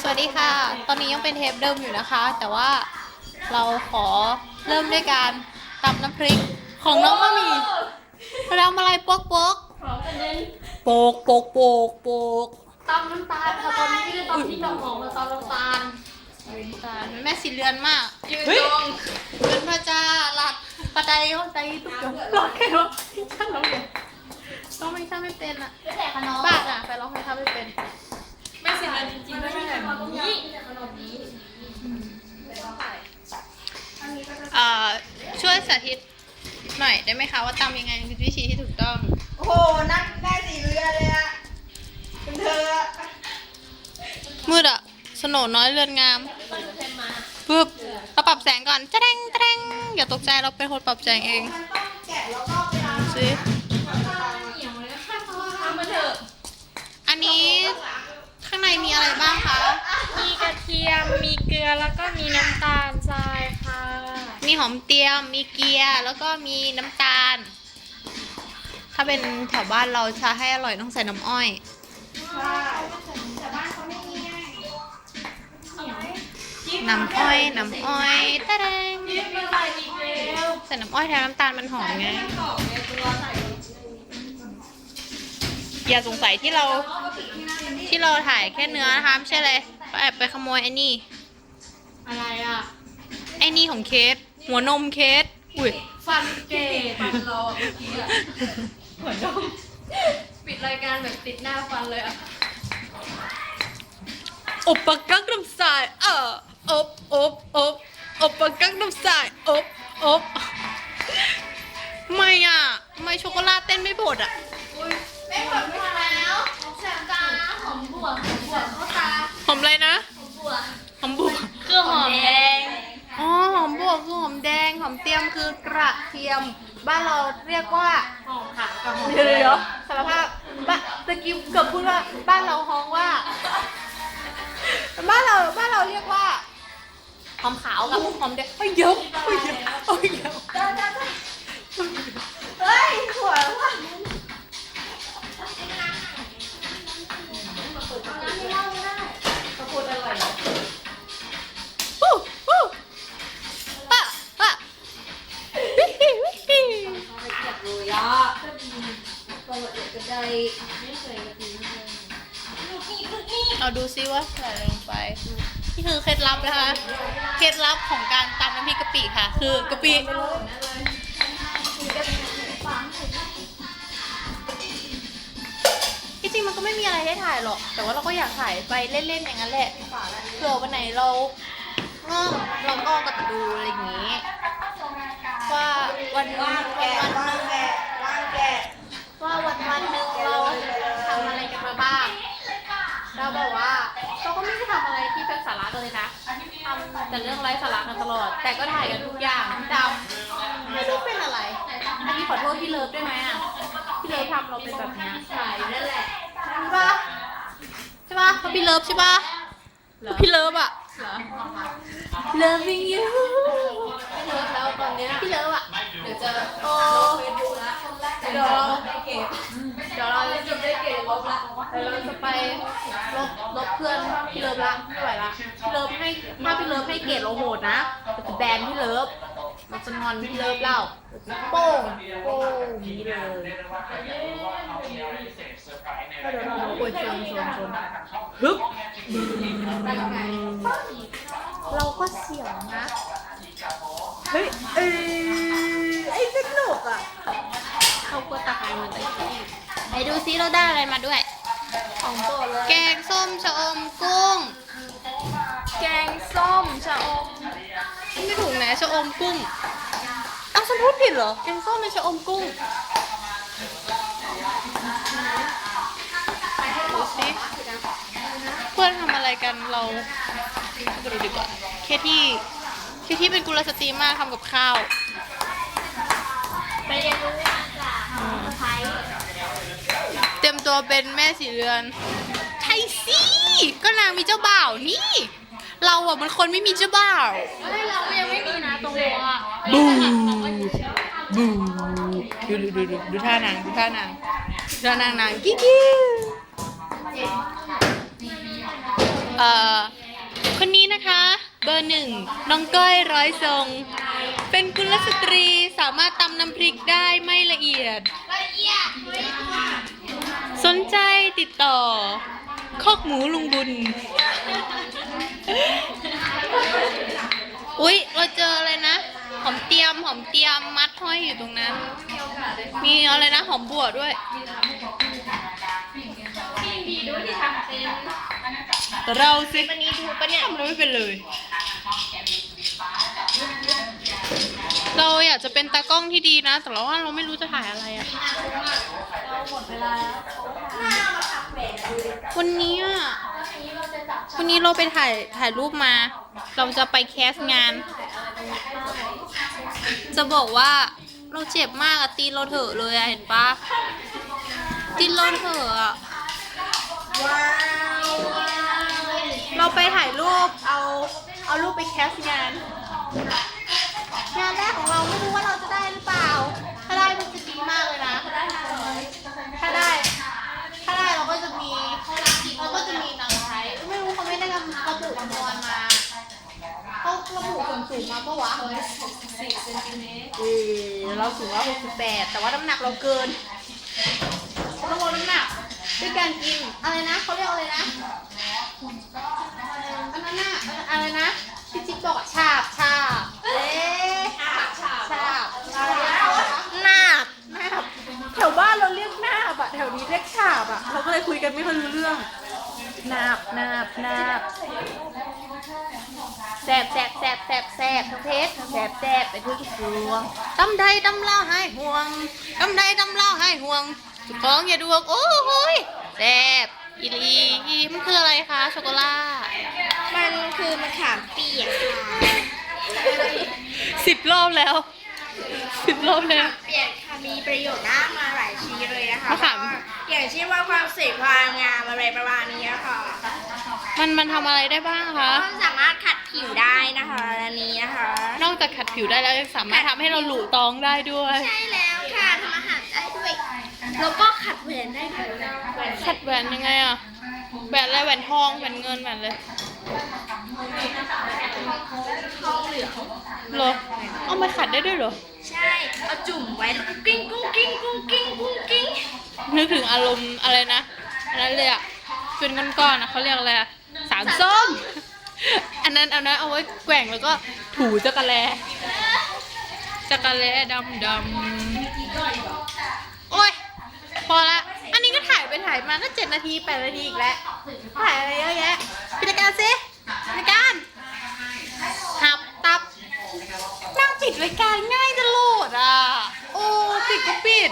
สวัสดีค่ะ ตอนนี้ยังเป็นเทปเดิมอยู่นะคะ แต่ว่าเราขอเริ่มด้วยการตำน้ำพริกของน้องมะหมี่เราทำอะไรโป๊กโป๊กพร้อมกันเลยโป๊กโป๊กโป๊กโป๊กตำน้ำตาลค่ะตอนนี้ไม่ได้ตำที่ดอกหอมมาตำน้ำตาลน้ำตาลแม่สีเรือนมากยืนเฮ้ยตรงเป็นพระเจ้าหลัดปะไดเข้าใจทุกอย่างร้องแค่ว่าที่ช่างร้องเรียนต้องไม่ช่างไม่เป็นอะไม่แต่ขนมบ้าอะไปร้องให้ทำไม่เป็น นี้ขนมนี้เอ่อช่วยสาธิตหน่อยได้ไหมคะว่าตำยังไงคือวิธีที่ถูกต้อง โอ้โห นักแม่สีเรือเลยอะเป็นเธออะมืดอะสโหนน้อยเรือนงามปึ๊บเราปรับแสงก่อนจะแดงจะแดงอย่าตกใจเราเป็นคนปรับแสงเองมันต้องแกะแล้วก็เวลาสิทำมาเถอะอันนี้ข้างในมีอะไรบ้างคะมีกระเทียม มีเกลือแล้วก็มีน้ำตาลทรายค่ะ มีหอมเตียม มีเกียร์แล้วก็มีน้ำตาล ถ้าเป็นแถวบ้านเราจะให้อร่อยต้องใส่น้ำอ้อย น้ำอ้อย น้ำอ้อยตะแดงใส่น้ำอ้อยแทนน้ำตาลมันหอมไงอบในตัวใส่อย่าสงสัยที่เราที่เราถ่ายแค่เนื้อนะคะไม่ใช่เลย แอบไปขโมยไอ้นี่ อะไรอะ ไอ้นี่ของเคส หัวนมเคส อุ้ย ฟันเกตฟันเราเมื่อกี้อะหัวนมปิดรายการแบบติดหน้าฟันเลยอะ อบปะกักน้ำสาย เอออบอบอบอบปะกักน้ำสาย อบอบไม่อะ ไม่ช็อกโกแลตเต้นไม่บดอะไม่หมดไม่ทันแล้วแสบตาหอมบวกหอมบวกเข้าตา หอมอะไรนะ หอมบวก หอมบัว คือหอมแดง อ๋อ หอมบัวคือห อมแดงหอมเตียมคือกระเทียม บ้านเราเรียกว่าหอมค่ะกับหอมเดี๋ยวเดี๋ยวสารภาพบ้านตะกี้เกือบพูดว่าบ้านเราฮ้องว่า บ้านเราบ้านเราเรียกว่าหอมขาวกับหอมแดงเฮ้ยเดี๋ยวเฮ้ยเยอะเฮ้ยเยอะ ดูซิว่าใส่อะไรลงไป นี่คือเคล็ดลับนะคะ เคล็ดลับของการตำน้ำพริกกะปิค่ะ คือกะปิที่จริงมันก็ไม่มีอะไรให้ถ่ายหรอก แต่ว่าเราก็อยากถ่ายไปเล่นๆอย่างนั้นแหละเผื่อวันไหนเราเออเราก็กลับไปดูอะไรอย่างนี้ ว่าวันวันวัน สาระกันเลยนะทำแต่เรื่องไร้สาระกันตลอด แต่ก็ถ่ายกันทุกอย่างดำไม่รู้เป็นอะไรอันนี้ขอโทษพี่เลิฟได้ไหมอะพี่เลิฟทำเราเป็นแบบเนี้ยใช่นั่นแหละใช่ปะใช่ปะเพราะพี่เลิฟใช่ปะเพราะพี่เลิฟอะเหรอ loving you เลิกแล้วตอนเนี้ยพี่เลิฟอะเดี๋ยวจะโอ้เฟซบุ๊กละเดี๋ยวเราได้เกตเดี๋ยวเราเราจะได้เกตลบละเดี๋ยวเราจะไปลบลบเพื่อนพี่เลิฟละไม่ไหวละพี่เลิฟให้ถ้าพี่เลิฟให้เกรดเราโหดนะเราจะแบนพี่เลิฟเราจะงอนพี่เลิฟเล่าเราโป้งโป้งนี้เลยก็เดี๋ยวเราโวยชนชนชนฮึบเราก็เสี่ยวนะเฮ้ยเอ้ไอ้สนุกอะเขากลัวตะไคร้มาตะกี้ ดูซิเราได้อะไรมาด้วย ของโปรดเลยแกงส้มชะอมกุ้ง แกงส้มชะอมไม่ถูกนะชะอมกุ้งอ้าวฉันพูดผิดเหรอ แกงส้มเป็นชะอมกุ้งดูสิเพื่อนทำอะไรกันเราไปดูดีกว่าเคที่เคที่เป็นกุลสตรีมากทำกับข้าว ไปเรียนรู้มาจากไทยเต็มตัวเป็นแม่สีเรือน ใช่สิ ก็นางมีเจ้าบ่าวนี่ เราอะมันคนไม่มีเจ้าบ่าวเฮ้ยเราก็ยังไม่มีนะตรงหัวบูบูดูดูดูดูดูท่านางดูท่านางดูท่านางนางกิ๊กกิ๊กเอ่อคนนี้นะคะ เบอร์หนึ่งน้องก้อยร้อยทรง เป็นกุลสตรีสามารถตำน้ำพริกได้ไม่ละเอียดส นใจติดต่อ คอกหมูลุงบุญ อุ๊ย เราเจออะไรนะ หอมเตรียม หอมเตรียมมัดห้อยอยู่ตรงนั้น มีอะไรนะ หอมบัวด้วยดีด้วยที่ทำเป็นแต่เราสิวันนี้ดูปะเนี่ยทำอะไรไม่เป็นเลย เราอยากจะเป็นตากล้องที่ดีนะ แต่เราว่าเราไม่รู้จะถ่ายอะไรอะวันนี้อะวันนี้เราไปถ่ายถ่ายรูปมา เราจะไปแคสงาน จะบอกว่าเราเจ็บมากอะตีนเราเถอะเลยอะเห็นปะตีนเราเถอะอะเราไปถ่ายรูปเอาเอารูปไปแคสงาน งานแรกของเราไม่รู้ว่าเราจะได้หรือเปล่า ถ้าได้มันจะดีมากเลยนะ ถ้าได้ ถ้าได้เราก็จะมีเราก็จะมีหนังใช้ ไม่รู้เขาไม่ได้ระบุจำนวนมาเขาระบุส่วนสูงมาปะวะสี่เซนติเมตรเออเราสูงร้อยหกสิบแปดแต่ว่าน้ำหนักเราเกินเราลดน้ำหนักด้วยการกินอะไรนะเขาเรียกอะไรนะอันนั้นน่ะอะไรนะที่จิ๊กบอกอะฉาบฉาบเอ๊ะ ฉาบฉาบ ฉาบอะไรนะ นาบ นาบ แถวบ้านเราเรียกนาบอะแถวนี้เรียกฉาบอะเรา ก็เลยคุยกันไม่ค่อยรู้เรื่องนาบนาบนาบแสบแสบแสบแสบแสบทั้งเพชรแสบแสบไปทุกดวงตำใดตำเล่าให้ห่วงตำใดตำเล่าให้ห่วงจุกองอย่าดวงโอ้โหยแสบอีลีมันคืออะไรคะช็อกโกแลตมันคือมะขามเปียกค่ะสิบรอบแล้วสิบรอบแล้วเปียกค่ะมีประโยชน์มากมายหลายชีเลยนะคะมะขาม อย่างเช่นว่าความสวยความงามอะไรประมาณนี้ค่ะมันมันทำอะไรได้บ้างคะ ก็สามารถขัดผิวได้นะคะอันนี้นะคะ นอกจากขัดผิวได้แล้วยังสามารถทำให้เราหลุตองได้ด้วย ใช่แล้วค่ะทำอาหารได้ด้วยแล้วก็ขัดแหวนได้ด้วยแหวนขัดแหวนยังไงอะแหวนอะไรแหวนทองแหวนเงินแหวนเลยทองเหลืองเหรอเอามาขัดได้ด้วยเหรอ ใช่ เอาจุ่มไว้แล้วก็กิ้งกุ้งกิ้งกุ้งกิ้งกุ้งกิ้ง นึกถึงอารมณ์อะไรนะอันนั้นเลยอะเป็นก้อนๆนะเขาเรียกอะไรอะสารส้ม อันนั้นเอานะเอาไว้แกว่งแล้วก็ถูจักรแลจักรแลดำดำโอ้ยพอละ อันนี้ก็ถ่ายไปถ่ายมาก็เจ็ดนาทีแปดนาทีอีกแล้ว ถ่ายอะไรเยอะแยะพิจารสิพิจารหับตับนั่งปิดรายการง่ายตลอดอะ โอ้ติดกูปิด